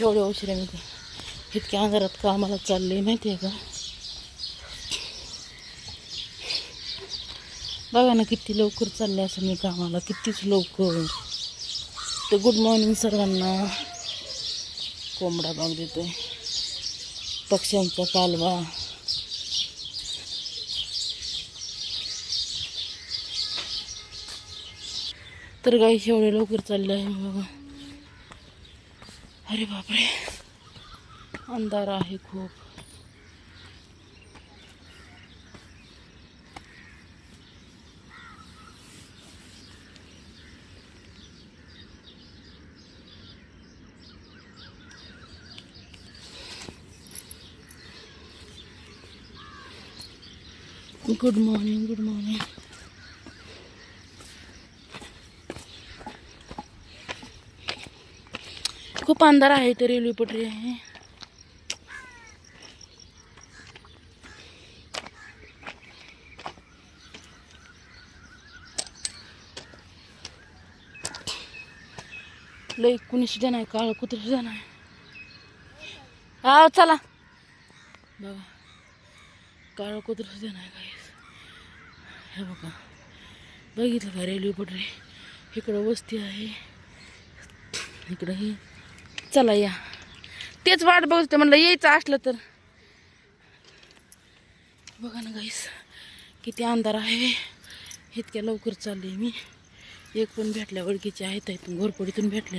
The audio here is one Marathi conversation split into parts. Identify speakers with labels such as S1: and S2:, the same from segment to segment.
S1: एवढ्या उशिरा मी इतक्या अंधारात कामाला चालले माहिती आहे का? बघा ना किती लवकर चालले असं मी कामाला कितीच लवकर. तर गुड मॉर्निंग सर्वांना. कोंबडा बाग देतोय. पक्ष्यांचा कालवा. तर गाई शेवडे लवकर चालले आहे बाबा अरे बापरे. अंधार आहे खूप. गुड मॉर्निंग गुड मॉर्निंग खूप अंधार आहे तर रेल्वे पटरी. आहे लई कुणी सुद्धा नाही काळ कुत्र सुद्धा नाही हा चला. बघा. काळ कुत्र सुद्धा नाही काय हे बघा. बघितलं का रेल्वे पटरी? इकडं वस्ती आहे. इकडं हे. चला या. तेच वाट बघत होते म्हणलं यायचं असलं तर. बघा ना गाईस किती अंधार आहे. इतक्या लवकर चालले मी. एक पण भेटल्या ओळखीचे आहेत इथून घोरपडीतून भेटले.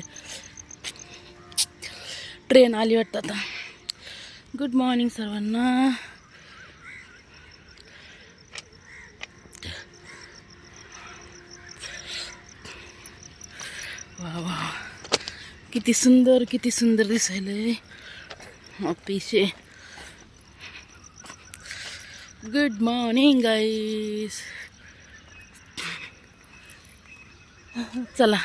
S1: ट्रेन आली वाटतं आता. गुड मॉर्निंग सर्वांना. किती सुंदर किती सुंदर दिसायलंय. अतिशय. गुड मॉर्निंग गाईस चला.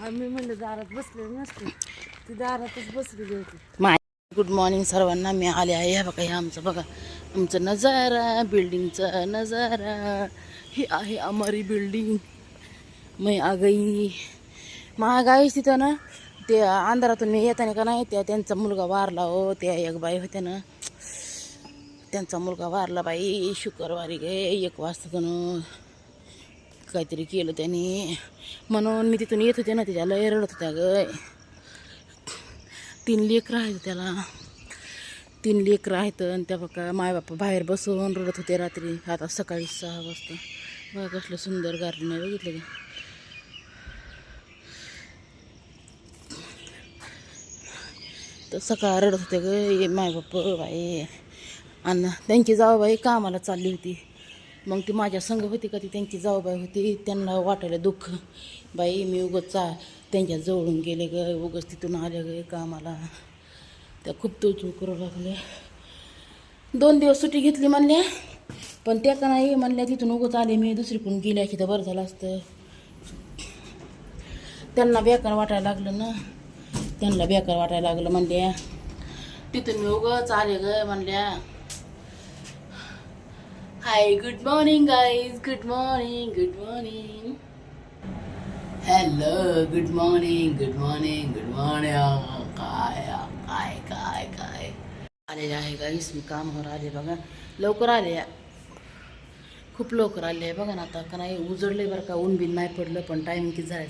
S2: आम्ही म्हणलं दारात बसले नसते. ती दारातच बसलेली होती.
S1: माय गुड मॉर्निंग सर्वांना. मी आले आहे. हे बघा हे आमचं बघा. आमचं नजारा बिल्डिंगचा नजारा. ही आहे अमारी बिल्डिंग मै आगाई महागाई तिथं ना. ते अंधारातून मी येताना का नाही त्या त्यांचा मुलगा वारला हो. त्या एक बाई होत्या ना. त्यांचा मुलगा वारला बाई. शुक्रवारी गे एक वाजता काहीतरी केलं त्याने. म्हणून मी तिथून येत होते ना तिच्या लय रडत होत्या ग. तीन लेकरं आहेत त्याला. तीन लेकरं आहेत आणि त्या बघा मायबापा बाहेर बसून रडत होते रात्री. आता सकाळी सहा वाजता. बघा कसलं सुंदर गार्डन आहे बघितलं का. तर सकाळ रडत होते ग ये बाई. आणि त्यांची जाऊबाई कामाला चालली होती. मग ती माझ्या संग होती का ती त्यांची जाऊबाई होती. त्यांना वाटायला दुःख. बाई मी उगच चा त्यांच्या जवळून गेले ग उगच तिथून आले ग कामाला. त्या खूप तोचून करू लागल्या दोन दिवस सुट्टी घेतली म्हणल्या पण त्या का नाही म्हणल्या तिथून उगच आले मी दुसरीकडून गेल्या की तर बरं झालं असतं. त्यांना बेकार वाटायला लागलं ना. त्यांना बेकार वाटायला लागलं म्हणल्या. तिथून मी उगच आले ग म्हणल्या. Hi good morning guys good morning good morning hello good morning good morning good morning काय काय काय काय आलेले आहे गाईस मी कामावर आले बघा. लवकर आले. खूप लवकर आले आहे बघा ना आता. का नाही उजडले बरं का ऊन बिन नाही पडलं पण टायमिंग किती झालं.